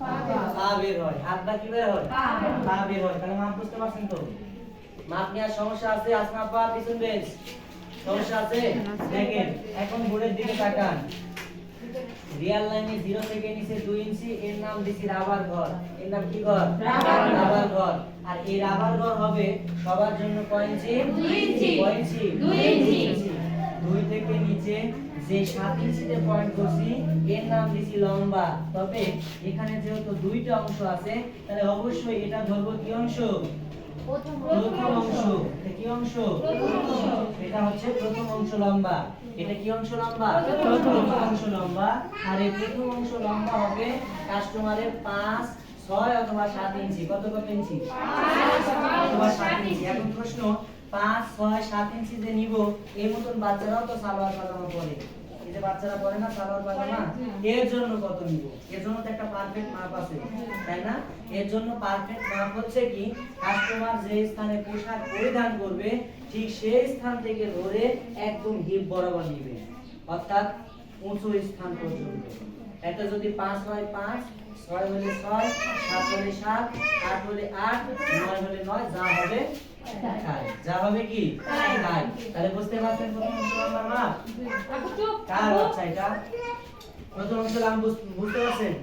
পা বের হয় হাত কি বের হয়? পা বের হয়। তাহলে মাপ বুঝতে পারছেন তো? মাপ নেওয়ার সমস্যা আছে আসনা পা পিছন বেঞ্চ সমস্যা আছে? দেখেন এখন বোর্ডের দিকে তাকান। রিয়াল লাইনে জিরো থেকে নিচে দুই ইঞ্চি এর নাম দিছি রাবার ঘর। এর নাম কি ঘর? রাবার ঘর। আর এই রাবার ঘর হবে সবার জন্য কয় ইঞ্চি? দুই ইঞ্চি। কয় ইঞ্চি। দুই ইঞ্চি। দুই থেকে নিচে যে সাত ইঞ্চিতে পয়েন্ট করছি এর নাম দিছি লম্বা। তবে এখানে যেহেতু দুইটা অংশ আছে তাহলে অবশ্যই এটা ধরবো কি অংশ? প্রথম অংশ। এটা কি অংশ? এটা হচ্ছে প্রথম অংশ লম্বা। এটা কি অংশ লম্বা? প্রথম অংশ লম্বা। আর এই প্রথম অংশ লম্বা হবে কাস্টমারের পাঁচ ছয় অথবা সাত ইঞ্চি। কত কত ইঞ্চি? অথবা সাত ইঞ্চি। এখন প্রশ্ন পাঁচ ছয় সাত ইঞ্চি যে নিব এই মতন বাচ্চারাও তো সালোয়ার পাজামা পরে। এই যে বাচ্চারা পরে না সালোয়ার পাজামা? এর জন্য কত নিব? এর জন্য তো একটা পারফেক্ট মাপ আছে তাই না? এর জন্য পারফেক্ট মাপ হচ্ছে কি কাস্টমার যে স্থানে পোশাক পরিধান করবে ঠিক সেই স্থান থেকে ধরে একদম হিপ বরাবর নিবে। অর্থাৎ উঁচু স্থান পর্যন্ত। এটা যদি পাঁচ হয় পাঁচ ছয় হলে ছয় সাত হলে সাত আট হলে আট নয় হলে নয় যা হবে তাই যা হবে কি? তাই তাহলে বুঝতে পারছেন প্রথম কার বাচ্চা এটা? প্রথম বুঝতে পারছেন?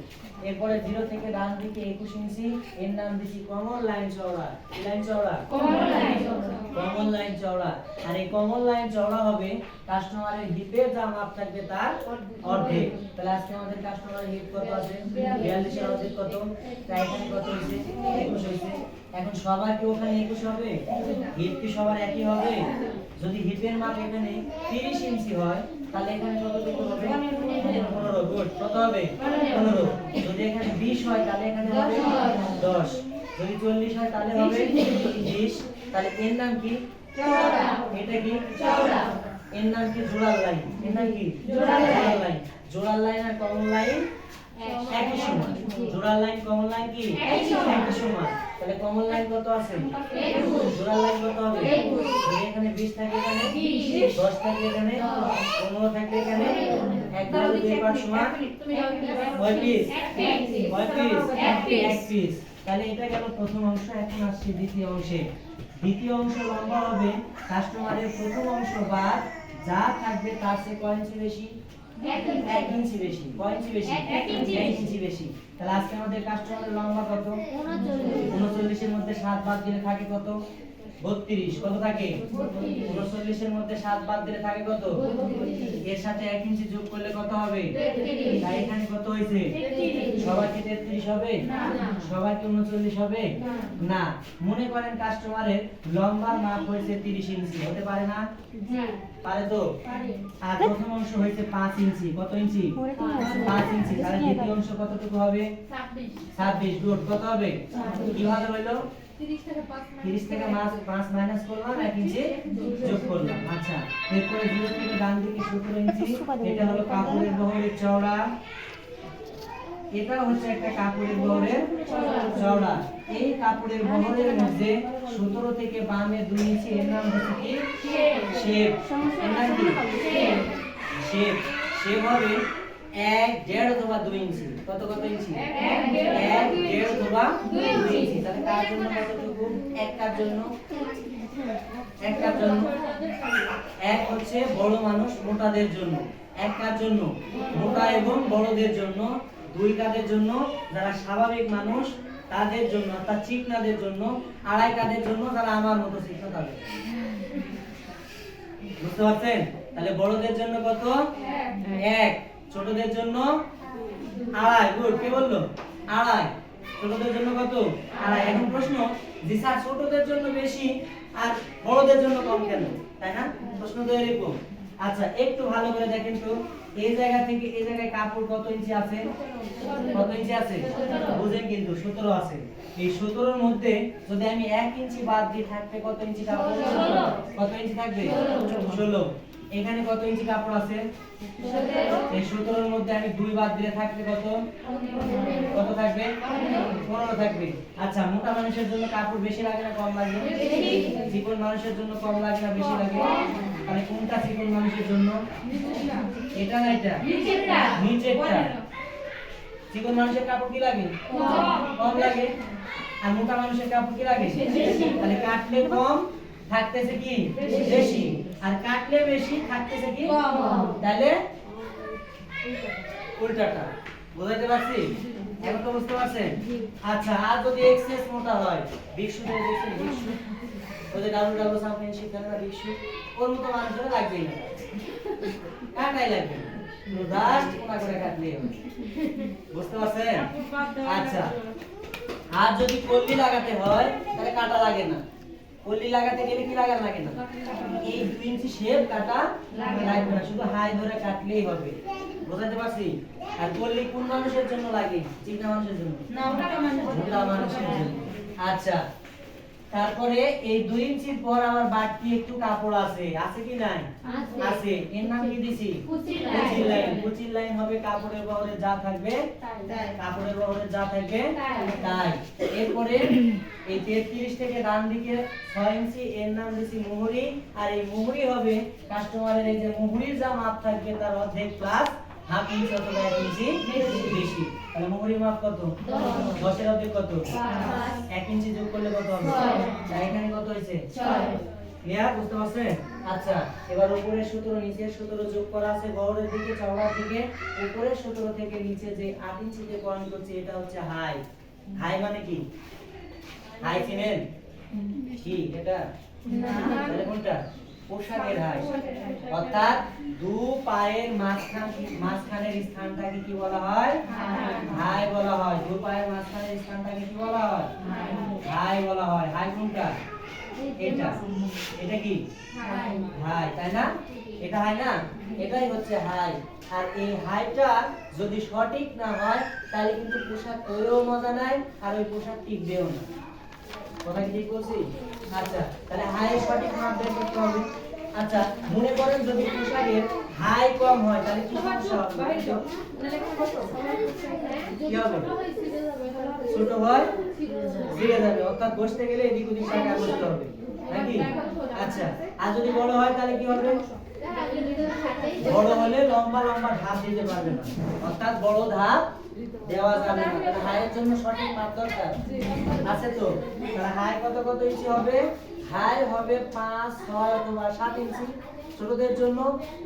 এরপরে জিরো থেকে ডান দিকে একুশ ইঞ্চি এর নাম দিচ্ছি কমন লাইন চওড়া। কি লাইন চওড়া? কমন লাইন চওড়া। আর এই কমন লাইন চওড়া হবে কাস্টমারের হিপের যা মাপ থাকবে তার অর্ধেক। তাহলে আজকে আমাদের কাস্টমারের হিপ কত আছে? 42 এর অর্ধেক কত? তাই এখানে কত হইছে 21 হইছে এখন সবার কি ওখানে 21 হবে? হিপ কি সবার একই হবে? যদি হিপের মাপ এখানে 30 ইঞ্চি হয় তাহলে এখানে কতটুকু হবে? 15 গুড। কত হবে? 15 যদি এখানে 20 হয় তাহলে এখানে হবে 10 যদি 40 হয় তাহলে হবে 20 তাহলে এর নাম কি? এটা কি? এর নাম কি? জোড়ার লাইন। এর নাম কি? জোড়ার লাইন। লাইন। জোড়ার লাইন আর কমন লাইন একই সমান। জোড়ার লাইন কমন লাইন কি? একই সমান। তাহলে কমন লাইন কত আছে। লাইন কত হবে? এখানে 20 থাকে এখানে বিশ। 10 থাকে এখানে 15 থাকে এখানে এক দুই পাঁচ সমান তাহলে এটা গেল প্রথম অংশ এখন আসছে দ্বিতীয় অংশে। দ্বিতীয় অংশ লম্বা হবে কাস্টমারের প্রথম অংশ বাদ যা থাকবে তার চেয়ে কয় ইঞ্চি বেশি। এক ইঞ্চি বেশি কয় ইঞ্চি বেশি? এক-। ইঞ্চি বেশি। তাহলে আজকে আমাদের কাস্টমারের লম্বা কত? উনচল্লিশের মধ্যে সাত বাদ দিলে থাকে কত? বত্রিশ কত থাকে? উনচল্লিশের মধ্যে সাত বাদ দিলে থাকে কত? এর সাথে এক ইঞ্চি যোগ করলে কত হবে? তেত্রিশ। তাই এখানে কত হয়েছে? সবার কি তেত্রিশ হবে? না। সবার কি উনচল্লিশ হবে? না। না। মনে করেন কাস্টমারের লম্বার মাপ হয়েছে তিরিশ ইঞ্চি হতে পারে না? পারে তো? আর প্রথম অংশ হয়েছে পাঁচ ইঞ্চি কত ইঞ্চি? পাঁচ ইঞ্চি। তাহলে দ্বিতীয় অংশ কতটুকু হবে? ছাব্বিশ। গুড কত হবে? কীভাবে হইল? তিরিশ থেকে মাস পাঁচ মাইনাস করলাম এক ইঞ্চি যোগ করলাম। আচ্ছা এরপরে জিরো থেকে ডান দিকে সতেরো ইঞ্চি। এটা হলো কাপড়ের বহরের চওড়া। এটা হচ্ছে একটা কাপড়ের বহরের চওড়া। এই কাপড়ের বহরের মধ্যে সতেরো থেকে বামে দুই ইঞ্চি এর নাম হচ্ছে কি? শেপ। এর নাম কি? শেপ। শেপ। হবে এক দেড় অথবা দুই ইঞ্চি। কত কত ইঞ্চি? এক, দেড়। অথবা দুই তাহলে কার জন্য কতটুকু? এক কার জন্য? এক কার জন্য? এক হচ্ছে বড় মানুষ মোটাদের জন্য। এক কার জন্য? মোটা এবং বড়দের জন্য। দুই কাদের জন্য। যারা স্বাভাবিক মানুষ, তাদের জন্য। অর্থাৎ চিকনাদের জন্য। আড়াই কাদের জন্য? যারা আমার মতো চিকনা, তাদের। বুঝতে পারছেন? তাহলে বড়দের জন্য কত? এক। ছোটদের জন্য? আড়াই। গুড। কে বলল? আড়াই। ছোটদের জন্য কত? আড়াই এখন প্রশ্ন, যে স্যার ছোটদের জন্য বেশি আর বড়দের জন্য কম কেন? তাই না? প্রশ্ন তো এরকম। আচ্ছা একটু ভালো করে দেখেন তো, এই জায়গা থেকে এই জায়গায় কাপড় কত ইঞ্চি আছে? কত ইঞ্চি আছে? বুঝেন কিন্তু, সতেরো আছে। এই সতেরোর মধ্যে যদি আমি এক ইঞ্চি বাদ দিই, থাকবে কত ইঞ্চি কাপড়? কত ইঞ্চি থাকবে? ষোলো। এখানে কত ইঞ্চি কাপড় আছে? এই সতেরোর মধ্যে আমি দুই বাদ দিলে থাকবে কত? কত থাকবে? পনেরো থাকবে। আচ্ছা মোটা মানুষের জন্য কাপড় বেশি লাগে না কম লাগে। চিকন মানুষের জন্য কম লাগে না বেশি লাগে? তাহলে কোনটা চিকন মানুষের জন্য? এটা না এটা। নিচেরটা। চিকন মানুষের কাপড় কি লাগে? কম লাগে। আর মোটা মানুষের কাপড় কি লাগে? তাহলে কাটলে কম, থাকতেছে কি? বেশি। আর কাটলে বেশি থাকতেছে কি? তাহলে উল্টাটা। বুঝাইতে পারছি? এখন তো বুঝতে পারছেন? আচ্ছা আর যদি এক্সেস মোটা হয় দিয়ে দেখছেন বিক্ষু ওই যে ডাবল ডাবল চ্যাম্পিয়নশিপ খেলে না বিক্ষু ওর মতো মানুষের লাগবেই না। কাটাই লাগবে জাস্ট কোনা করে কাটলেই হবে। বুঝতে পারছেন? আচ্ছা। আর যদি কল্লি লাগাতে হয় তাহলে কাটা লাগে না। কল্লি লাগাতে গেলে কি লাগার লাগে না? এই দুই ইঞ্চি শেপ কাটা লাগবে না শুধু হাই ধরে কাটলেই হবে। বুঝাতে পারছি? আর কল্লি কোন মানুষের জন্য লাগে? চিকনা মানুষের জন্য? মোটা মানুষের জন্য। আচ্ছা তারপরে এই দুই ইঞ্চির পর আমার বাড়তি একটু কাপড় আছে। আছে কি নাই? আছে। আছে। এর নাম কি দিছি? কুচির লাইন। হবে কাপড়ের বহরে যা থাকবে কাপড়ের বহরে যা থাকবে তাই। তাই এরপরে এই তেত্রিশ থেকে ডান দিকে ছয় ইঞ্চি এর নাম দিছি মুহুরি আর এই মুহুরি হবে কাস্টমারের এই যে মুহুরির যা মাপ থাকবে তার অর্ধেক প্লাস হাফ ইঞ্চি অথবা এক ইঞ্চি বেশি তাহলে মুহুরির মাপ কত দশ। দশের অর্ধেক কত। এক ইঞ্চি যোগ করলে কত হবে। তাই এখানে কত হয়েছে ছয়। ক্লিয়ার? বুঝতে পারছেন? আচ্ছা এবার উপরের সূত্র, নিচের সূত্র যোগ করা আছে বহরের দিকে, চওড়ার দিকে। উপরের সূত্র থেকে নিচে যে আট ইঞ্চিতে পয়েন্ট করছে, এটা হচ্ছে হাই। হাই মানে কি? হাই চিনেন কি এটা? তাহলে কোনটা? পোশাকের হাই। অর্থাৎ দু পায়ের মাঝখান মাঝখানের স্থানটাকে কি বলা হয়। হাই বলা হয়। দু পায়ের মাঝখানের স্থানটাকে কি বলা হয়? হাই বলা হয়। হাই কোনটা? এটা। এটা কি? হাই তাই না? এটা হাই না? এটাই হচ্ছে হাই আর এই হাইটা যদি সঠিক না হয় তাহলে কিন্তু পোশাক পরেও মজা নাই আর ওই পোশাক টিকবেও না। কথা কি ঠিক বলছি? আচ্ছা তাহলে হাই সঠিক মাপ বের করতে হবে। আচ্ছা মনে করেন যদি পোশাকের হাই কম হয় তাহলে কি সমস্যা হবে? কি হবে? ছোট হয়? ছিঁড়ে যাবে অর্থাৎ বসতে গেলে এদিক ওদিক টাকা বসতে হবে নাকি? আচ্ছা আর যদি বড় হয় তাহলে কি হবে? বড় হলে লম্বা লম্বা ধাপ দিতে পারবে না। অর্থাৎ বড় ধাপ দেওয়া যাবে না। তাহলে জন্য সঠিক মাপ দরকার। আছে তো? তাহলে হাই কত কত ইঞ্চি হবে? হাই হবে পাঁচ ছয় অথবা সাত ইঞ্চি। ছোটদের জন্য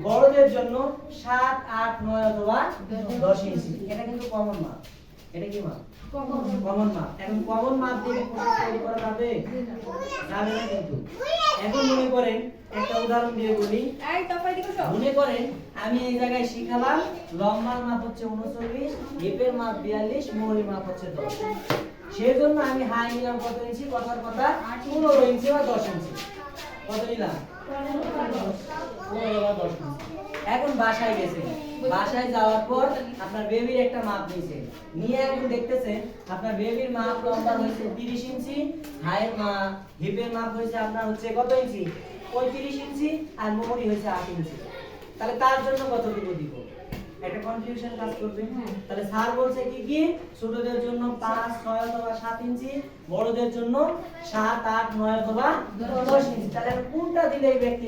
বড়দের জন্য সাত আট নয় অথবা দশ ইঞ্চি। এটা কিন্তু কমন মাপ এটা কি মাপ কমন মাপ এখন কমন মাপ দিয়ে তৈরি করা যাবে? যাবে না কিন্তু। এখন মনে করেন একটা উদাহরণ দিয়ে বলি মনে করেন আমি এই জায়গায় শিখালাম লম্বার মাপ হচ্ছে উনচল্লিশ হিপের মাপ বিয়াল্লিশ মোহরি মাপ হচ্ছে দশ। সেজন্য আমি হাই নিলাম কত ইঞ্চি? কথার কথা পনেরো ইঞ্চি বা দশ ইঞ্চি। কত নিলাম? পনেরো বা দশ ইঞ্চি। এখন বাসায় গেছে বাসায় যাওয়ার পর আপনার বেবির একটা মাপ নিয়েছে। নিয়ে এখন দেখতেছেন, আপনার বেবির মাপ লম্বা হয়েছে তিরিশ ইঞ্চি হাইয়ের মা হিপের মাপ হয়েছে আপনার হচ্ছে কত ইঞ্চি? পঁয়ত্রিশ ইঞ্চি আর মোহরি হয়েছে আট ইঞ্চি। তাহলে তার জন্য কতটুকু দিব? একটা কনফিউশন কাজ করবে তাহলে স্যার বলছে কি কি? ছোটদের জন্য পাঁচ, ছয় অথবা সাত ইঞ্চি, বড়দের জন্য সাত, আট, নয় অথবা দশ ইঞ্চি। তাহলে কোনটা দিলে এই ব্যক্তি